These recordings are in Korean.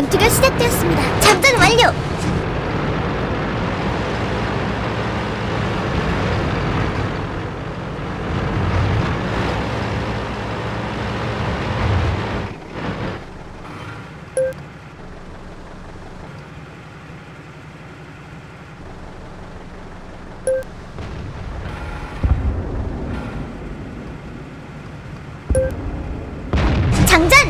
전투가 시작되었습니다. 작전 완료. 장전!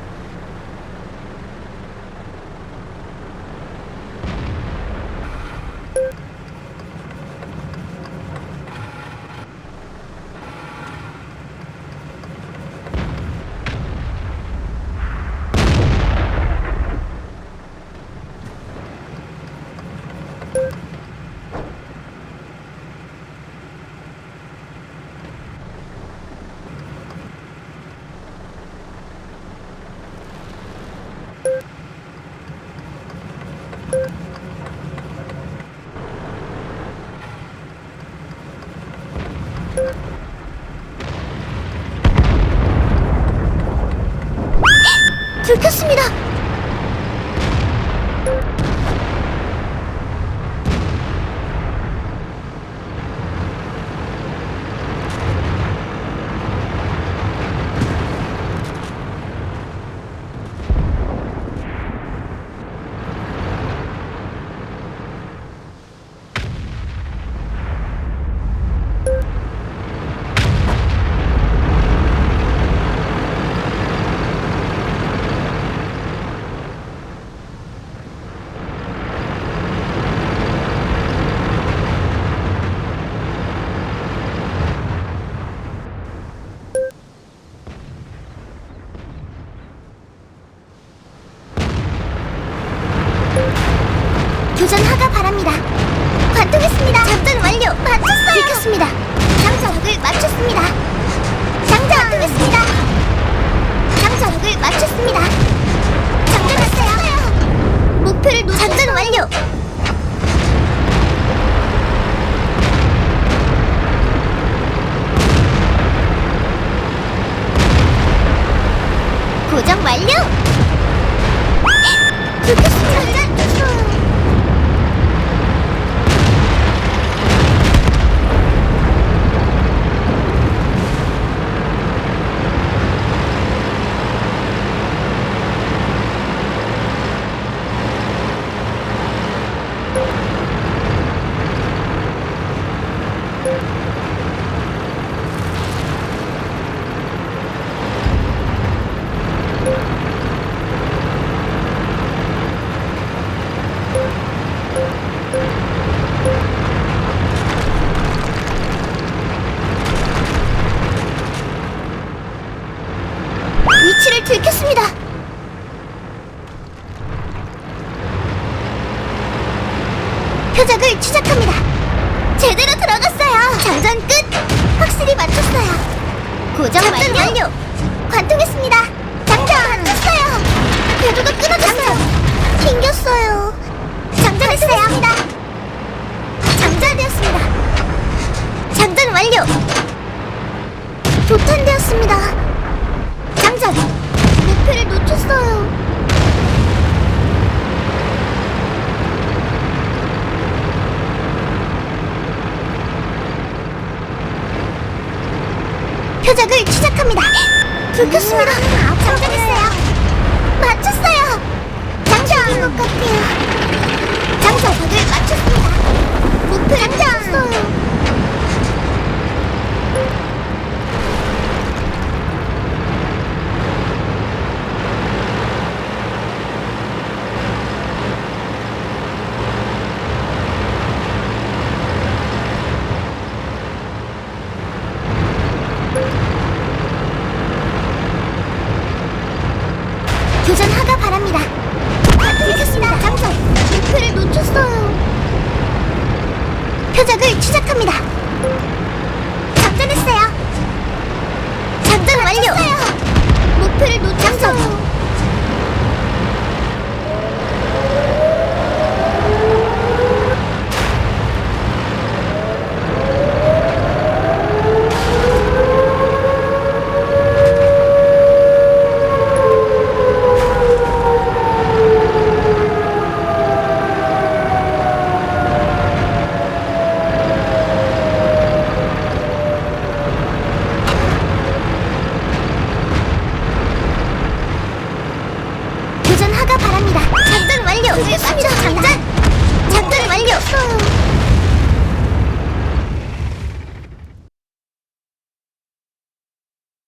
들켰습니다. 교전 하가 바랍니다. 관통했습니다. 작전 완료. 맞췄어요. 들켰습니다. 장전을 맞췄습니다. 장전. 관통했습니다. 장전을 맞췄습니다. 장전했어요. 목표를 놓. 작전 완료. 고정 완료. 들켰습니다. 위치를 들켰습니다. 표적을 추적합니다. 제대로 들어갔어요. 장전 끝. 확실히 맞췄어요. 고정 완료. 완료. 관통했습니다. 장전. 맞췄어요. 궤도가 끊어졌어요. 튕겼어요. 장전했습니다. 장전되었습니다. 장전 완료. 도탄되었습니다. 장전! 목표를 놓쳤어요. 표적을 추적합니다. 들켰습니다.